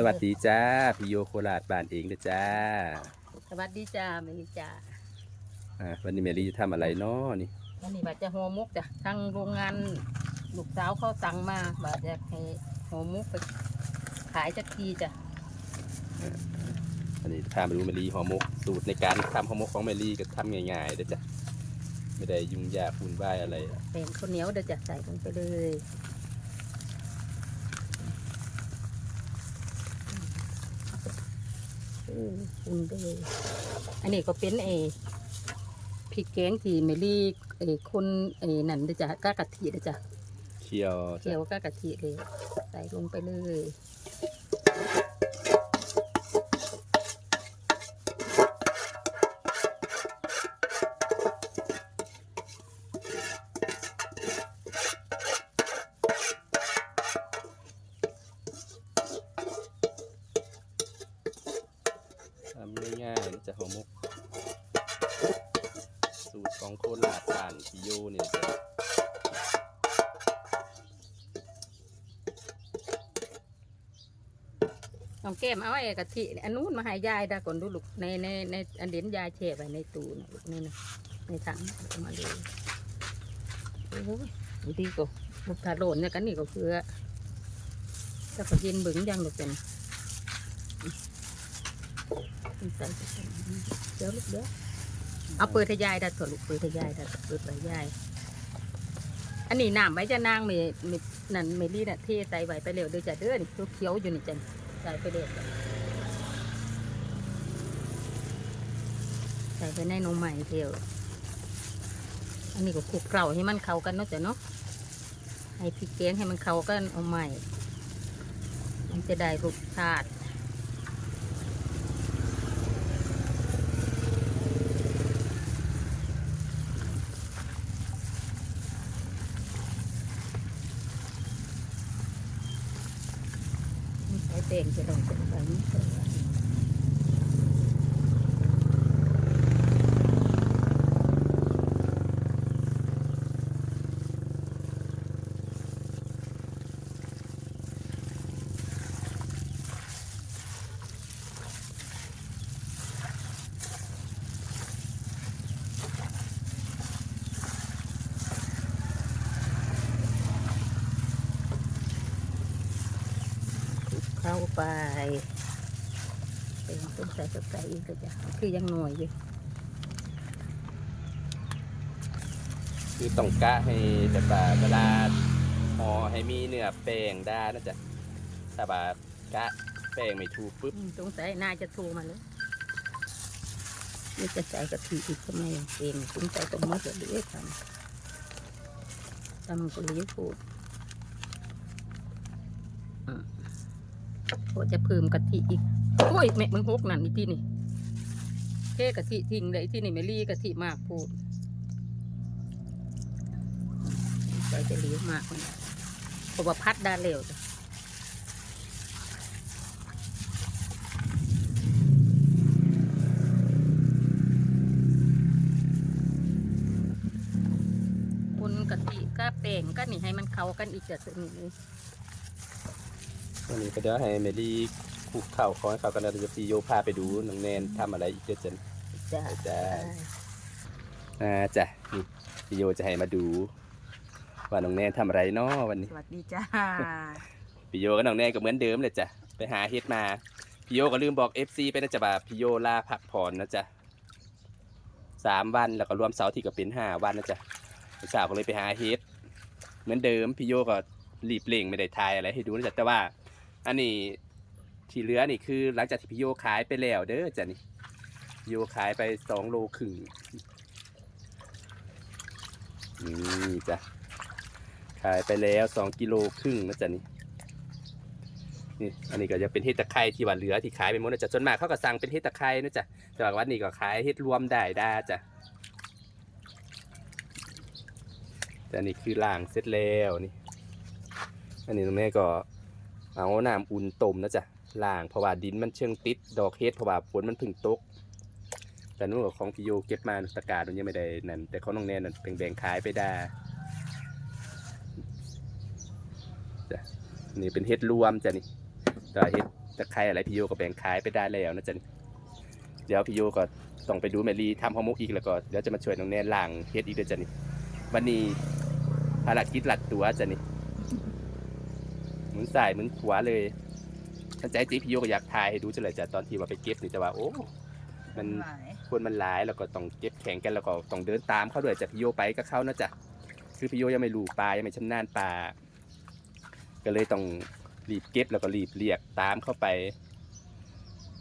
สวัสดีจ้าพี่โยโคราชบ้านเองนะจ้าสวัสดีจ้าเมลีจ้าอ่าวันนี้แมรี่จะทำอะไรเนาะนี่วันนี้บาจะหัวมุกจ้ะทางโรงงานลูกสาวเขาสั่งมาบาจะให้หัวมุกไปขายจักทีจ้ะอันนี้พามาดูแมรี่ห่อหมกสูตรในการทำห่อหมกของแมรี่ก็ทำง่ายๆเด้อจ้ะไม่ได้ยุ่งยากวุ่นวายอะไรอะเป็นข้าวเหนียวเดี๋ยวจะใส่ลงไปเลย อืมอุ่นไปเลยอันนี้ก็เป็นเอพริกแกงที่เมลี่เอคนเอนั่นเดี๋ยวจะก้ากะทิเดี๋ยวจะเคี่ยวเคี่ยวก้ากะทิเลย ใส่ลงไปเลย ของโคราชบ้านพี่โยเนี่ยจ้ะน้องแก้มเอาไอ้กะทิอันนู้นมาให้ยายด้ก่อนดูลูกในในในอันเด่นยายแช่ไว้ในตู้นะลูกนี่นะในถังเอามาเลยโอ้ยดูดีก็ลูกทาโรนเนี่ยกันนี่ก็คือจะก็เย็นบึงยังลูกเป็นใส่เดี๋ยวลูกเดี๋ยว เอาเปิดให้ยายได้ถอดลูกเปิดให้ยายได้เปิดไว้ยาย อันนี้น้ำไว้จะนางเมเมนั่นเมลี่น่ะเทใส่ไว้ไปเร็วเดี๋ยวจะเด้อนี่เขียวอยู่นี่จันใส่ไปเด็ดใส่ไปในนมใหม่เดียวอันนี้ก็คลุกเคล้าให้มันเข้ากันเนาะจ้ะเนาะให้พริกแกงให้มันเข้ากันเอาใหม่ มันจะได้รสชาติ ใส่แป้งจะลองเป็นแบบนี้ก็ได้คลุกเข้าไป เป็นต้นใส่กับไก่อีกก็จะคือยังหน่อยอยู่คือต้องกะให้แบบว่าเวลาห่อให้มีเนื้อแป้งได้นะจ๊ะถ้าแบบกะแป้งไม่ถูกปุ๊บอืมสงสัยน่าจะโทรมาเลยนี่จะใส่กะทิอีกทำไมเองสงสัยต้องมาจะเลี้ยทำทำก็เลี้ยพูดอืมโอ้จะเพิ่มกะทิอีก โอ้ยแม่มึงหกนั่นนี่ที่นี่เทกะทิทิ้งเลยที่นี่ไม่รีกะทิมากพูดใส่จะเลี้ยวมากมันเพราะว่าพัดด้เร็วจ้ะคนกะทิก็แป้งก็นี่ให้มันเข้ากันอีกจะสนิทเลยวันนี้ก็เดี๋ยวให้เมลี่ คลุกข้าวขอให้เข้ากันแล้วเดี๋ยวพี่โยพาไปดูน้องแนนทำอะไรอีกเดี๋ยวจะจ้าจ้าอ่าจ้ะนี่พี่โยจะให้มาดูว่าน้องแนนทำอะไรเนาะวันนี้สวัสดีจ้าพี่โยกับน้องแนนก็เหมือนเดิมเลยจ้ะไปหาเฮ็ดมาพี่โยก็ลืมบอก FC ไปนะจ๊ะบ่าพี่โยลาพักผ่อนนะจ๊ะสามวันแล้วก็รวมเสาร์อาที่ก็เป็นห้าวันนะจ๊ะพี่สาวก็เลยไปหาเฮ็ดเหมือนเดิมพี่โยก็รีบเร่งไม่ได้ทายอะไรให้ดูนะจ๊ะแต่ว่า อันนี้ ที่เหลือนี่คือหลังจากที่พี่โยขายไปแล้วเด้อจ้ะนี่โยขายไปสองโลครึ่งนี่จ้ะขายไปแล้วสองกิโลครึ่งนะจ๊ะนี่นี่อันนี้ก็จะเป็นเห็ดตะไคร้ที่ว่าเหลือที่ขายไปหมดนะจ๊ะส่วนมากเขาก็สั่งเป็นเห็ดตะไคร้นะจ๊ะแต่ว่าวันนี้ก็ขายเห็ดรวมได้ได้จ้ะแต่นนี่คือล่างเสร็จแล้วนี่ อันนี้ตรงนี้ก็เอาน้ำอุ่นต้มนะจ๊ะ ล่างเพราะว่าดินมันเชิงติด ดอกเห็ดเพราะว่าฝนมันเพึ่งตก แต่นู่นก็ของพี่โยเก็บมาตะกร้ามันยังไม่ได้นั่นแต่เของน้องแนนนั่นเป็นแบ่งขายไปได้จะนี่เป็นเห็ดรวมจ้ะนี่แต่เฮ็ดตะไคร้อะไรพี่โยก็แบ่งขายไปได้แล้วนะจ๊ะนี่เดี๋ยวพี่โยก็ต้องไปดูแมรี่ทำฮอร์โมกอีกแล้วก็เดี๋ยวจะมาช่วยน้องแนนล้างเฮ็ดอีกเด้อจ้ะนี่วันนี้ภารกิจหลัดตัวจ้ะนี่หมุนซ้ายหมุนขวาเลย ตั้งใจจริงพี่โยก็อยากถ่ายให้ดูจังเลยจ้ะตอนที่ว่าไปเก็บนี่จะว่าโอ้ มันหลายคนมันหลายแล้วก็ต้องเก็บแข่งกันแล้วก็ต้องเดินตามเขาด้วยจากพี่โยไปกับเขานะจ๊ะคือพี่โยยังไม่รู้ปลายังไม่ชำนาญปลาก็เลยต้องรีบเก็บแล้วก็รีบเรียกตามเข้าไป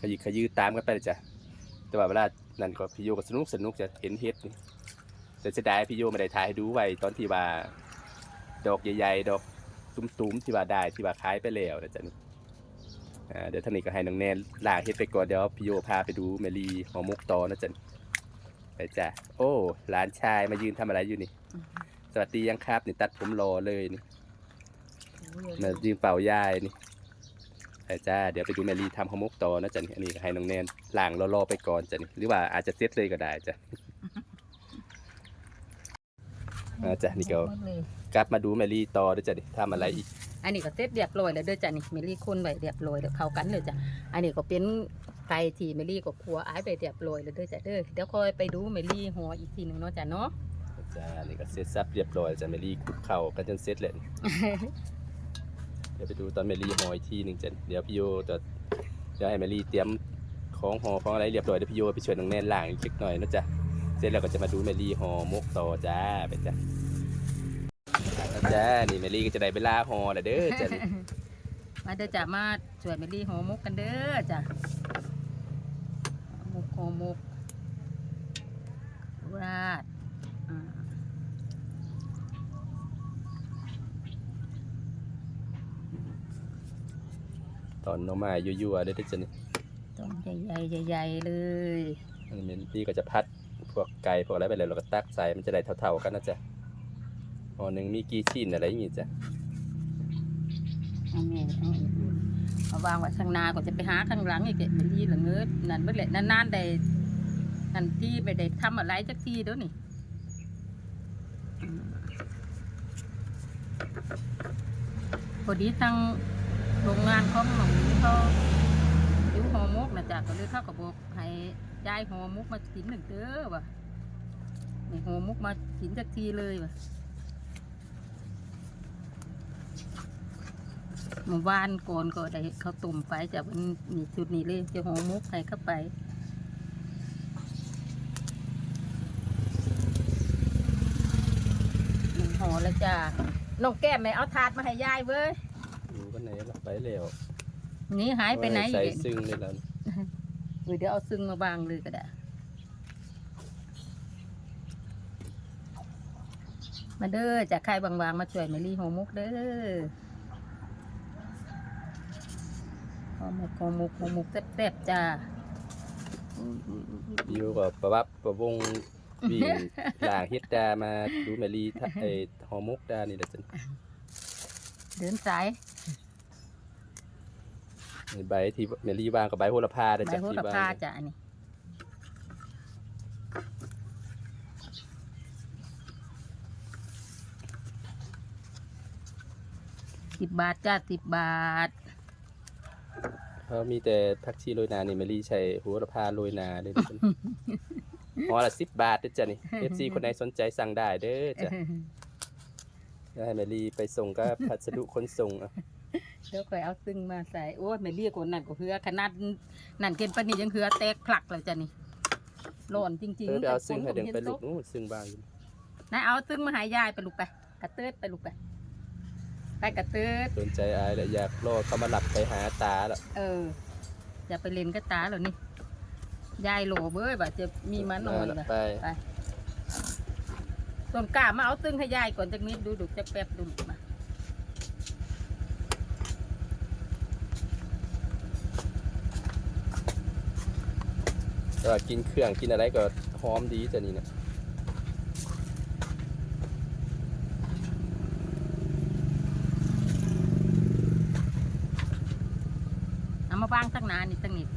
ขยิกขยือตามกันไปเลยจ้ะแต่ว่าเวลานั่นก็พี่โยก็สนุกสนุกจะเห็นเฮ็ดนี่แต่เสียดายพี่โยไม่ได้ถ่ายให้ดูไว้ตอนที่ว่า ดอกใหญ่ๆดอกตุ้มๆที่ว่าได้ที่ว่าขายไปแล้วนะจ๊ะนี่ อ่าเดี๋ยวท่านนี้ก็ให้น้องแนนลากเฮ็ดไปก่อนเดี๋ยวพี่โยพาไปดูเมลีหอมกต่อนะจ๊ะไปจ้ะโอ้หลานชายมายืนทำอะไรอยู่นี่ สวัสดียังครับนี่ตัดผมรอเลยนี่มายืนเป่ายายนี่ไปจ้าเดี๋ยวไปดูเมลีทำหอมกต่อนะจ๊ะนี่อันนี้ก็ให้น้องแนนล้างรอๆไปก่อนจ้ะนี่หรือว่าอาจจะเซ็ตเลยก็ได้จ้ะอ่าจ้ะนี่ก็หมดเลยกลับมาดูเมลีต่อนะจ๊ะนี่ทำอะไรอีก อันนี้ก็เสร็จเรียบร้อยแล้วเด้อจ้ะนี่เมลี่คนไว้เรียบร้อยแล้วเข้ากันเลยจ้ะอันนี้ก็เป็นไก่ที่เมลี่ก็ครัวอายไปเรียบร้อยแล้วเด้อจ้ะเด้อเดี๋ยวคอยไปดูเมลี่หัวอีกทีหนึ่งเนาะจ้ะเนาะจ้านี่ก็เสร็จสับเรียบร้อยจ้ะเมลี่คุกเข่ากันจนเสร็จเลยเดี๋ยวไปดูตอนเมลี่ห่ออีกทีหนึ่งจ้ะเดี๋ยวพี่โยจะจะให้เมลี่เตรียมของหอของอะไรเรียบร้อยเดี๋ยวพี่โยไปช่วยน้องแนนล้างอีกเล็กหน่อยนะจ๊ะเสร็จแล้วก็จะมาดูเมลี่หอมกต่อจ้าไปจ้ะนะ จ้า นี่เมลี่ก็จะได้เวลาห่อแล้วเด้อจ้ะนี่มาเด้อจ้ะมาช่วยเมลี่หัวมุกกันเด้อจ้ะมุกหัวมุกราดอ่าตอนน้องมายั่วๆเด้อจ้ะนี่ต้นใหญ่ๆใหญ่ๆเลยอันนี้เมลี่ก็จะพัดพวกไก่พวกอะไรไปเลยเราก็ตักใส่มันจะได้เท่าๆกันนะจ๊ะ ห่อหนึ่งมีกี่ชิ้นอะไรอย่างงี้จ้ะเอาแม่เอาเอาวางไว้ข้างหน้าก็จะไปหาข้างหลังอีกเมลี่ละเงิดนั่นเมื่อไหร่นานๆได้ทันที่ไม่ได้ทำอะไรจักทีเด้อนี่พอดีทางโรงงานของหนองเขาดิวหอมุกนะจ๊ะก็เลยเข้ากับบอกให้ยายหอมุกมากินหนึ่งเด้อว่ะนี่หอมุกมากินจักทีเลยว่ะ เมื่อวานก่อนก็ได้เขาวตุ่มไปจากมันมีชุดนี้เลยจะหอมุกใส่เข้าไปหนึ่งห่อแล้วจ้าน้องแก้มไม่เอาถาดมาให้ยายเว้ยดูกันไหนเราไปแล้วหนี่หายไปไหนใส่อีกซึ่งเลยแล้วเออเดี๋ยวเอาซึ้งมาวางเลยก็ได้มาเด้อจากใครบางๆมาช่วยแมลี่หอมุกเด้อ หอมุกหอมุกหอมุกแซ่บๆจ้า อยู่กับประวับประวงวิ่งล่างเฮ็ดดามาดูเมลีทะไอหอมกดานี่แหละจ้ะเดินสายนี่ใบที่เมลีวางกับใบโหระพาได้ใบจ้ะโหที่ระวางพาจ้ะอันนี้สิบบาทจ้าสิบบาท เขามีแต่ผักชีโรยนานี่เมลีใช้โหระพาโรยนาเด้อจ้ะห่อละ10บาทเด้อจ้ะนี่ FC คนใดสนใจสั่งได้เด้อจ้ะแล้วให้เมลีไปส่งก็พัสดุขนส่งเอาเดี๋ยวค่อยเอาซึ่งมาใส่โอ้ยไม่เรียกคนนั่นก็เหือขนาดนั่นเกินปานนี้ยังเหือแตกพลักเลยจ้ะนี่ร้อนจริงเออๆไปเอาซึ่งให้แต่เดินคนไปห็นลูตกนู้นซึ่งบางอยู่นายเอาซึ่งมาใหายยายไปลูกไปกระเติดไปลูกไป ไปกระเติดสนใจอายแล้วอยากรอเขามาหลับไปหาตาแล้วเออ อย่าไปเล่นกับตาเหรอนี่ยายโหลเบ้ยว่าจะมีมันนอนน่ะว่ะไปส่วนกล้ามาเอาซึ่งให้ยายก่อนจากนิดดูดูจะแป๊บดูลูกมาแต่ว่ากินเครื่องกินอะไรก็หอมดีจ้ะนี่นะ เอามาบ้างตั้ง นานนี่ตั้งนิด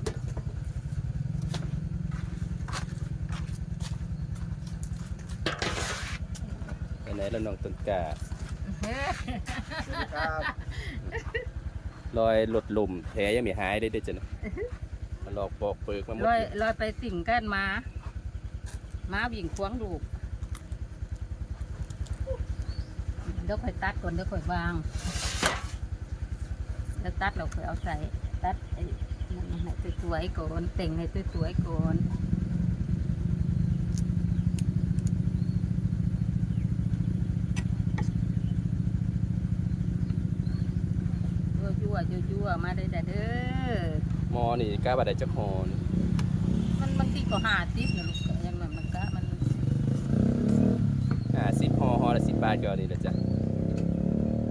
ไปไหนแล้วน้องต้นกล้าครับรอยหลดลมแผลยังไม่หายได้เด้อจ้ะนะมันหลอกปอกเปิกมาหมดลอยเลยลอยไปสิ่งกันมาม้าวิ่งควางลูกเดี๋ยวค่อยตัดก่อนเดี๋ยวค่อยวาง แล้วตัดเราค่อยเอาใส่ตัดไอ้นั่นมาให้ สวยๆก่อนแต่งให้สวยๆก่อนยั่วยั่วยั่วๆมาได้อเด้อหมอนี่กล้าบาดได้จักหอนมันบางทีก็หาติบนะลูกก็ยังมันมันก็มันอ่าสิบห่อห่อละสิบบาทก็เอานี่แหละจ้ะ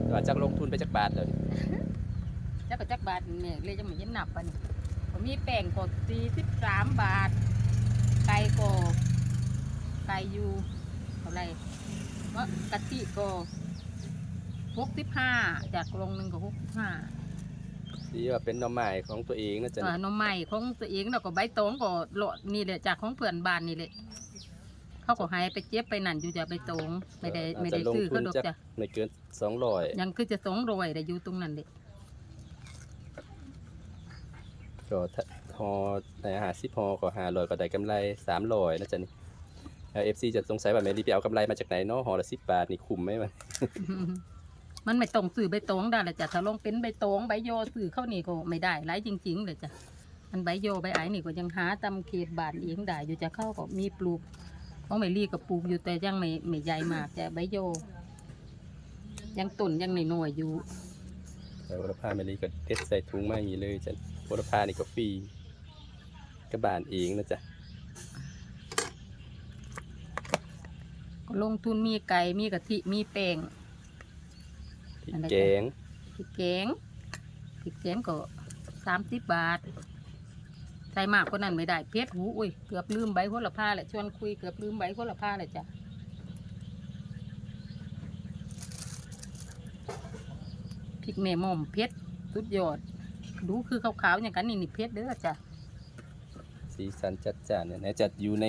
แต่ว่าจักลงทุนไปจักบาทเลยจักก็จักบาทเนี่ยเลยจะเห มือนยันหนับปะนี่ก็มีแป้งก็สี่สิบสามบาท ไก่ก็ไก่อยู่เท่าไหรว่ากะทิก็หกสิบห้าจากกลงหนึ่งก็หกสิบห้าดีว่าเป็นหน้ำใหม่ของตัวเองนะจ๊ะหน่อไม้ของตัวเองแล้วก็ใบตองก็โหลดนี่แหละจากของเพื่อนบ้านนี่แหละเขาก็ให้ไปเจ็บไปนั่นอยู่จากใบตองไม่ได้ไม่ได้ซื้อเขาดอกจ้ะไม่เกินสองร้อยยังคือจะสองรวยแต่อยู่ตรงนั้นเลย ก็ถ้าห่อในอาหารสิบห่อก็ห้าร้อยก็ได้กำไรสามร้อยนะจ๊ะนี่เอฟซีจะสงสัยว่าแม่รีไปเอากำไรมาจากไหนเนาะห่อละสิบบาทนี่คุ้มไหมมันมันไม่ต้องสื่อใบตองได้เลยจ้ะถ้าลงเป็นใบตองใบโยสื่อเข้านี่ก็ไม่ได้ไรจริง ๆเลยจ้ะมันใบโยใบไอ้นี่ก็ยังหาตำเขตบานเองได้อยู่จะเข้าก็มีปลูกของไม่รีก็ปลูกอยู่แต่ยังไม่ไม่ใหญ่มากแต่ใบโย ยังต้นยังหน่อยๆอยู่แต่วรพาแม่รีก็เด็ดใส่ถุงมาอย่างนี้เลยจ้ะ วรพานี่ก็ฟรีกระบานเองนะจ๊ะก็ลงทุนมีไก่มีกะทิมีแป้งพริกอันนั้นแกจ้ะงพริกแกงพริกแกงก็สามสิบบาทใส่มากกว่านั้นไม่ได้เพชรหูอุ้ยเกือบลืมใบโหระพาแหละชวนคุยเกือบลืมใบโหระพาเลยจ้ะพริกแม่หม่อมเพชรสุดยอด ดูคือขาวๆอย่างกันนี่นี่เพชรเด้อจ้ะสีสันจัดจ้านเนี่ยไหนจะอยู่ใน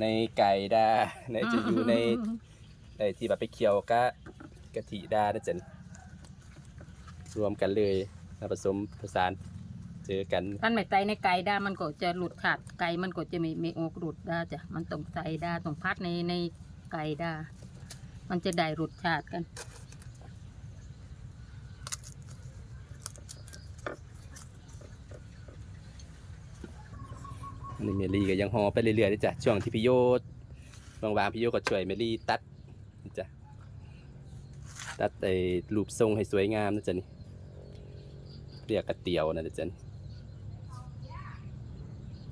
ในไก่ดาไหนจะอยู่ในไอ้ที่แบบไปเคี่ยวกะกะทิดานะจ๊ะรวมกันเลยมาผสมผสานเจอกันท่านไม่ใส่ในไก่ด้ามันก็จะหลุดขาดไก่มันก็จะไม่ไม่ออกหลุดด้าจ้ะมันต้องใส่ด้าต้องพัดในในไก่ด้ามันจะได้หลุดชาติกัน นี่เมลี่ก็ยังหอไปเรื่อยๆนะจ๊ะช่วงที่พี่โยบางๆพี่โยก็ช่วยเมลี่ตัดนะจ๊ะตัดไอ้รูปทรงให้สวยงามนะจ๊ะนี่เรียกกระเตียวนะจ๊ะนี่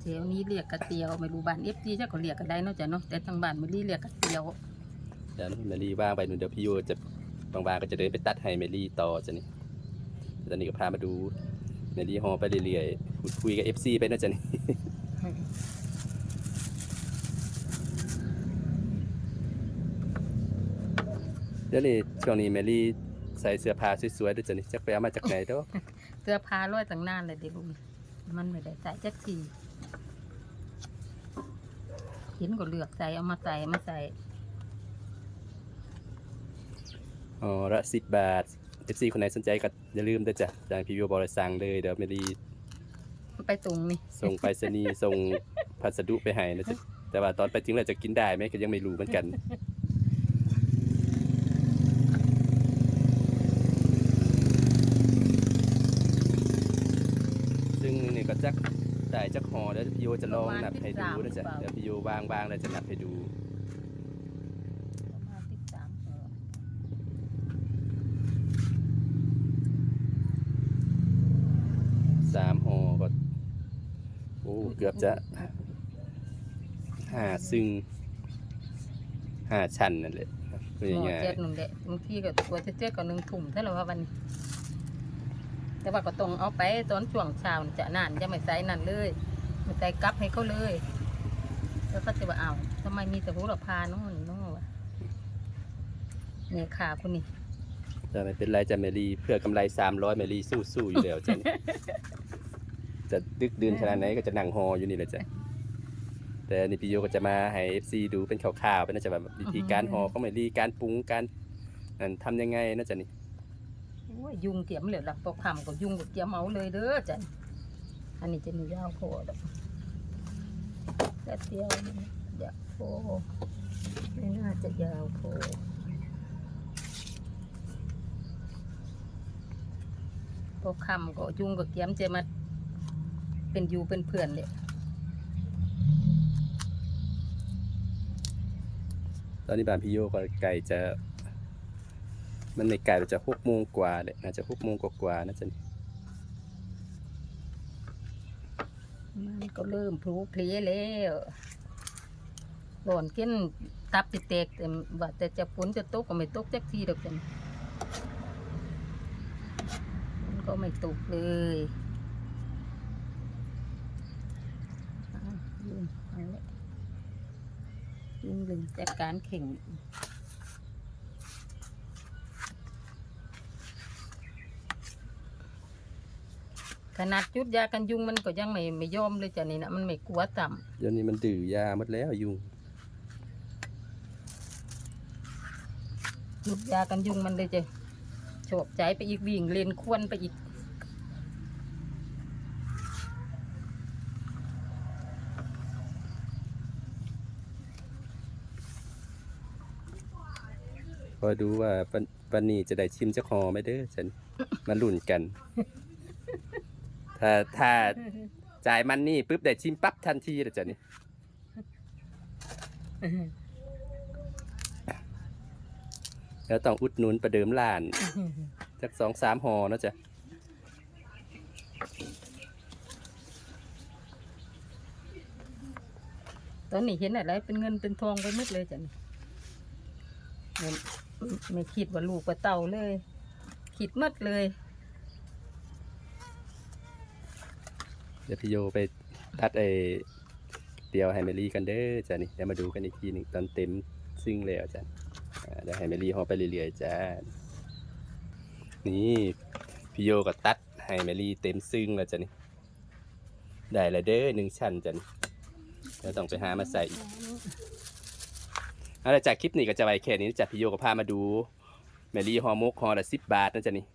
เดี๋ยวนี้เรียกกระเตียวไม่รู้บ้านเอฟซีจะก็เรียกกันได้เนาะจ้ะเนาะแต่ทางบ้านไม่รีเรียกกระเตียวเดี๋ยวเมลี่ว่างไปนู่นเดี๋ยวพี่โยจะบางๆก็จะเดินไปตัดให้เมลี่ต่อจ๊ะนี่ตอนนี้ก็พามาดูเมลี่หอไปเรื่อยๆพูดคุยกับ FC ไปนะจ๊ะนี่ เดี๋ยวนี้ช่วงนี้แมรี่ใส่เสื้อผ้าสวยๆด้วยจ้ะนี่จักไปเอามาจากไหนเด้อเสื้อผ้าร้อยตั้งนานเลยเดิลุงมันไม่ได้ใส่จักทีเห็นก็เลือกใส่เอามาใส่เอามาใส่อ๋อละสิบบาท FC คนไหนสนใจก็อย่าลืมเด้อจ้ะจางพี่วิวบริสั่งเลยเดี๋ยวแมรี่ ไปตรงนี่ส่งไปรษณีย์ส่งพัสดุไปให้นะจ๊ะแต่ว่าตอนไปถึงเราจะกินได้ไหมก็ยังไม่รู้เหมือนกัน ซึ่งนี่ก็จักได้จักห่อเดี๋ยวพี่โยจะลองนับให้ดูนะจ๊ะเดี๋ยวพี่โยวางๆแล้วจะนับให้ดู ประมาณสิบสามห่อ สามห่อก็โอ้เกือบจะห้าซึ่งห้าชั้นนั่นแหละเป็นหยังม้ไงอเจ็ดหนึ่งเด็บางทีก็ตัวเจ๊ๆก็หนึ่งถุ่มเท่าไหร่ว่าวันนี้แต่ว่าก็ต้องเอาไปตอนช่วงเช้านี่จะนานจะไม่ใส่นั่นเลยไม่ใส่กลับให้เขาเลย แล้วก็จะว่าเอาวทำไมมีแต่หูระพาน้องนี่น้องวะเนี่ยขาคุณนี่จะไม่เป็นไรจะเมลีเพื่อกำไรสามร้อยเมลีสู้สู้อยู่แล้วจ้ะ จะดึกดื่นขนาดไหนก็จะนั่งฮออยู่นี่แหละจ้ะแต่นี่พี่โยก็จะมาให้ FC ดูเป็นข่าวๆเป็นน่าจะแบบวิธีการฮอของเมลีการปรุงการนั่นทำยังไงน่าจะนี่โอ้ยยุงเกี่ยมเลยล่ะตกคำก็ยุงก็เกี่ยมเอาเลยเด้อจันอันนี้จะมียาวโพดอกแป๊บเดียวนี่อยากโพไม่น่าจะยาวโพตกคำก็ยุงก็เกี่ยมจะมา เป็นอยู่เป็นเพื่อนเลยตอนนี้บ้านพี่โยก็ไก่จะ มันในไก่จะหกโมงกว่าแหละน่าจะหกโมงกว่าๆนะจ๊ะนี่มันก็เริ่มพลุเพลแล้วหล่อนเกินตับติแตกแต่ว่าแต่จะฝนจะตกก็ไม่ตกจักทีดอกจันมันก็ไม่ตกเลยอ้าวลืมเอาละ ลืมลืมจัดการเข่งขนาดจุดยากันยุงมันก็ยังไม่ไม่ยอมเลยจ้ะนี่นะมันไม่กลัวต่ำเดี๋ยวนี้มันดื้อยาหมดแล้วยุงหยุดยากันยุงมันเลยจะโฉบใจไปอีกวิ่งเลนควนไปอีก พอดูว่าปันปันนี้จะได้ชิมจะคอไหมเด้อฉันมาลุ้นกัน ถ้าถ้าจ่ายมันนี่ปุ๊บได้ชิมปั๊บทันทีเลยจ้ะนี่แล้วต้องอุดหนุนประเดิมล้านสักสองสามห่อเนาะจ๊ะตอนนี้เห็นอะไรเป็นเงินเป็นทองไปหมดเลยจ้ะนี่ ไม่คิดว่าลูกว่าเต่าเลย คิดหมดเลย เดี๋ยวพี่โยไปตัดไอเดียวไฮเมลี่กันเด้อจ้ะนี่เดี๋ยวมาดูกันอีกทีหนึ่งตอนเต็มซึ่งแล้วจ้ะอ่าเดี๋ยวไฮเมลี่ห่อไปเรื่อยๆจ้านี่พี่โยก็ตัดไฮเมลี่เต็มซึ่งแล้วจ้ะนี่ได้และเด้อหนึ่งชั้นจ้ะนี่เดี๋ยวต้องไปหามาใส่อีก เอาละจากคลิปนี้ก็จะไว้แค่นี้นะจ้ะพี่โยก็พามาดูเมลี่ห่อมกห่อละสิบบาทนะจ้ะนี่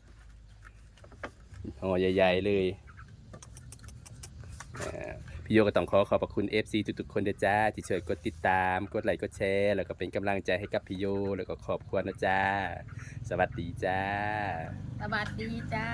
ห่อใหญ่ๆเลยพี่โยก็ต้องขอขอบพระคุณ FC ทุกๆคนเด้วยจ้า ที่ช่วยกดติดตาม กดไลค์กดแชร์ แล้วก็เป็นกำลังใจให้กับพี่โยแล้วก็ขอบคุณนะจ้า สวัสดีจ้า สวัสดีจ้า